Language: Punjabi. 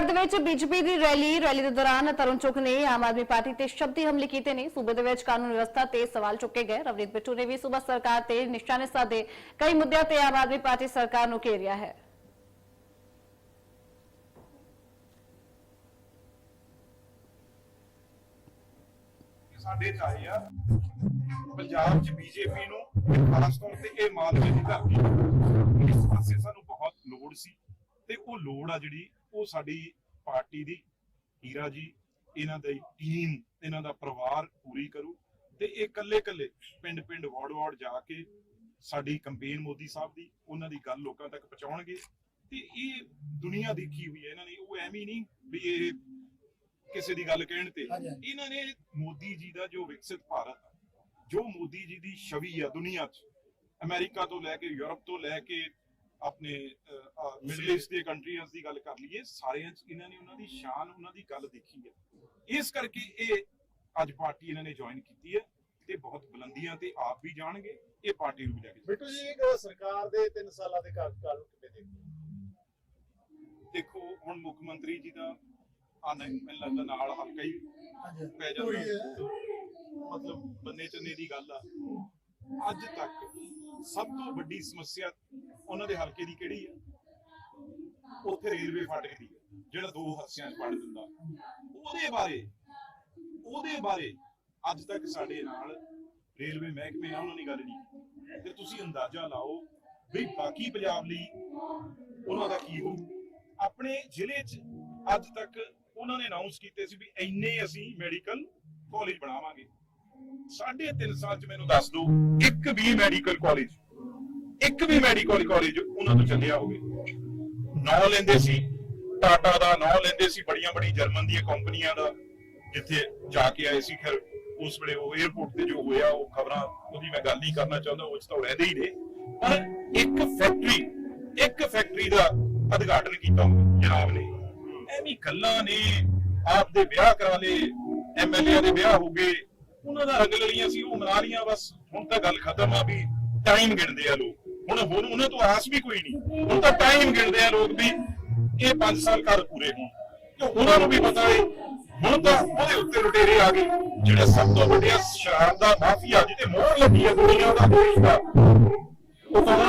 ਚੰਡੀਗੜ੍ਹ ਦੇ ਵਿੱਚ ਬੀਜੇਪੀ ਦੀ ਰੈਲੀ ਰੈਲੀ ਦੇ ਦੌਰਾਨ ਤਰੁਣ ਚੁੱਕ ਨੇ ਆਮ ਆਦਮੀ ਪਾਰਟੀ ਤੇ ਸ਼ਬਦੀ ਹਮਲੇ ਕੀਤੇ ਨੇ। ਸੂਬੇ ਦੇ ਵਿੱਚ ਕਾਨੂੰਨ ਵਿਵਸਥਾ ਤੇ ਸਵਾਲ ਚੁੱਕੇ ਗਏ। ਰਵਨੀਤ ਬਿੱਟੂ ਨੇ ਵੀ ਸੂਬਾ ਸਰਕਾਰ ਤੇ ਨਿਸ਼ਾਨੇ ਸਾਧੇ ਕਈ ਮੁੱਦਿਆਂ ਤੇ ਆਮ ਆਦਮੀ ਪਾਰਟੀ ਸਰਕਾਰ ਨੂੰ ਘੇਰਿਆ ਹੈ। ਸਾਡੇ ਚ ਆ। ਪੰਜਾਬ ਚ ਬੀਜੇਪੀ ਨੂੰ ਖਾਸ ਤੌਰ ਤੇ ਇਹ ਮਾਲਵੇ ਦੀ ਧਰਤੀ ਇਸ ਪਾਸੇ ਸਾਨੂੰ ਬਹੁਤ ਲੋੜ ਸੀ ਤੇ ਉਹ ਲੋੜ ਆ ਜਿਹੜੀ ਉਹ ਸਾਡੀ ਪਾਰਟੀ ਦੀ ਹੀਰਾ ਜੀ ਇਹਨਾਂ ਦੀ ਟੀਮ ਇਹਨਾਂ ਦਾ ਪਰਿਵਾਰ ਪੂਰੀ ਕਰੂ ਤੇ ਇਹ ਕੱਲੇ ਕੱਲੇ ਪਿੰਡ ਪਿੰਡ ਵਾਰਡ ਵਾਰਡ ਜਾ ਕੇ ਸਾਡੀ ਕੰਪੇਨ ਮੋਦੀ ਸਾਹਿਬ ਦੀ ਉਹਨਾਂ ਦੀ ਗੱਲ ਲੋਕਾਂ ਤੱਕ ਪਹੁੰਚਾਉਣਗੇ ਤੇ ਇਹ ਦੁਨੀਆ ਦੇਖੀ ਹੋਈ ਹੈ ਇਹਨਾਂ ਨੇ ਉਹ ਐਵੇਂ ਨਹੀਂ ਵੀ ਇਹ ਕਿਸੇ ਦੀ ਗੱਲ ਕਹਿਣ ਤੇ। ਇਹਨਾਂ ਨੇ ਮੋਦੀ ਜੀ ਦਾ ਜੋ ਵਿਕਸਿਤ ਭਾਰਤ ਜੋ ਮੋਦੀ ਜੀ ਦੀ ਛਵੀ ਆ ਦੁਨੀਆ 'ਚ ਅਮਰੀਕਾ ਤੋਂ ਲੈ ਕੇ ਯੂਰਪ ਤੋਂ ਲੈ ਕੇ ਆਪਣੇ ਮਿਡਲ ਈਸਟ ਦੀਆਂ ਕੰਟਰੀਆਂ ਦੀ ਗੱਲ ਕਰ ਲਈਏ ਸਾਰਿਆਂ 'ਚ ਇਹਨਾਂ ਨੇ ਉਹਨਾਂ ਦੀ ਸ਼ਾਨ ਉਹਨਾਂ ਦੀ ਗੱਲ ਦੇਖੀ ਹੈ। ਇਸ ਕਰਕੇ ਇਹ ਅੱਜ ਪਾਰਟੀ ਇਹਨਾਂ ਨੇ ਜੁਆਇਨ ਕੀਤੀ ਹੈ ਤੇ ਬਹੁਤ ਬੁਲੰਦੀਆਂ ਤੇ ਆਪ ਵੀ ਜਾਣਗੇ ਇਹ ਪਾਰਟੀ ਨੂੰ ਵੀ ਲੈ ਕੇ ਬਿੱਟੂ ਜੀ ਇੱਕ ਸਰਕਾਰ ਦੇ 3 ਸਾਲਾਂ ਦੇ ਕਾਰਜਕਾਲ ਨੂੰ ਕਿਵੇਂ ਦੇਖਦੇ ਹੋ? ਦੇਖੋ ਹੁਣ ਮੁੱਖ ਮੰਤਰੀ ਜੀ ਦਾ ਆਨੇ ਲੱਗਦਾ ਨਾਲ ਹਲਕਾ ਹੀ ਪੈ ਜਾਂਦਾ। ਮਤਲਬ ਬੰਨੇ ਚੰਨੇ ਦੀ ਗੱਲ ਆ। ਅੱਜ ਤੱਕ ਸਭ ਤੋਂ ਵੱਡੀ ਸਮੱਸਿਆ ਉਹਨਾਂ ਦੇ ਹਲਕੇ ਦੀ ਕਿਹੜੀ ਆ? ਉੱਥੇ ਰੇਲਵੇ ਫਾਟਕ ਦੀ ਜਿਹੜਾ ਦੋ ਹਾਸਿਆਂ 'ਚ ਵੰਡ ਦਿੰਦਾ। ਉਹਦੇ ਬਾਰੇ ਉਹਦੇ ਬਾਰੇ ਅੱਜ ਤੱਕ ਸਾਡੇ ਨਾਲ ਰੇਲਵੇ ਮਹਿਕਮੇ ਨਾਲ ਉਹਨਾਂ ਨੇ ਗੱਲ ਨਹੀਂ। ਤੇ ਤੁਸੀਂ ਅੰਦਾਜ਼ਾ ਲਾਓ ਵੀ ਬਾਕੀ ਪੰਜਾਬ ਲਈ ਉਹਨਾਂ ਦਾ ਕੀ ਹੋ ਆਪਣੇ ਜ਼ਿਲ੍ਹੇ 'ਚ ਅੱਜ ਤੱਕ ਉਹਨਾਂ ਨੇ ਅਨਾਉਂਸ ਕੀਤੇ ਸੀ ਵੀ ਇੰਨੇ ਅਸੀਂ ਮੈਡੀਕਲ ਕਾਲਜ ਬਣਾਵਾਂਗੇ। ਸਾਢੇ ਤਿੰਨ ਸਾਲ 'ਚ ਮੈਨੂੰ ਦੱਸ ਦਿਓ, ਇੱਕ ਵੀ ਮੈਡੀਕਲ ਕਾਲਜ ਇੱਕ ਵੀ ਮੈਡੀਕਲ ਕਾਲਜ ਉਹਨਾਂ ਤੋਂ ਚੱਲਿਆ ਹੋਵੇ ਨਾਂ ਲੈਂਦੇ ਸੀ, ਟਾਟਾ ਦਾ ਨਾਂ ਲੈਂਦੇ ਸੀ, ਬੜੀਆਂ ਬੜੀ ਜਰਮਨ ਦੀਆਂ ਕੰਪਨੀਆਂ ਦਾ, ਜਿੱਥੇ ਜਾ ਕੇ ਆਏ ਸੀ। ਫਿਰ ਉਸ ਵੇਲੇ ਉਹ 에어ਪੋਰਟ ਤੇ ਜੋ ਹੋਇਆ, ਉਹ ਖਬਰਾਂ ਉਹਦੀ ਮੈਂ ਗੱਲ ਨਹੀਂ ਕਰਨਾ ਚਾਹੁੰਦਾ, ਉਹ ਤਾਂ ਰਹਿੰਦੇ ਹੀ ਨੇ। ਪਰ ਇੱਕ ਫੈਕਟਰੀ ਇੱਕ ਫੈਕਟਰੀ ਦਾ ਉਦਘਾਟਨ ਕੀਤਾ ਜਨਾਬ ਨੇ। ਐਵੇਂ ਗੱਲਾਂ ਨੇ ਆਪ ਦੇ ਵਿਆਹ ਕਰਾ ਲਏ ਐਮਐਲਏ ਦੇ ਵਿਆਹ ਹੋ ਗਏ, ਉਹਨਾਂ ਦਾ ਰੰਗ ਲੜੀਆਂ ਸੀ, ਉਹ ਮਨਾ ਲੀਆਂ ਬਸ ਹੁਣ ਤਾਂ ਗੱਲ ਖਤਮ ਆ ਵੀ ਟਾਈਮ ਗਿਣਦੇ ਆ ਲੋਕ। ਹੁਣ ਹੁਣ ਉਹਨਾਂ ਤੋਂ ਆਸ ਵੀ ਕੋਈ ਨਹੀਂ। ਹੁਣ ਤਾਂ ਟਾਈਮ ਗਿਣਦੇ ਆ ਲੋਕ ਵੀ, ਇਹ 5 ਸਾਲ ਕਰ ਪੂਰੇ ਹੋਣ। ਤੇ ਉਹਨਾਂ ਨੂੰ ਵੀ ਪਤਾ ਹੈ ਹੁਣ ਤਾਂ ਉਹਦੇ ਉੱਤੇ ਲੁਟੇਰੇ ਆ ਗਏ। ਜਿਹੜੇ ਸਭ ਤੋਂ ਵੱਡੇ ਸ਼ਰਾਬ ਦਾ ਮਾਫੀਆ, ਜਿਹਦੇ ਮੋਹਰ ਲੱਗੀ ਹੈ ਦੁਨੀਆ ਦਾ ਦੇਸ਼ ਦਾ ਉਹ ਤਾਂ ਹੁਣ।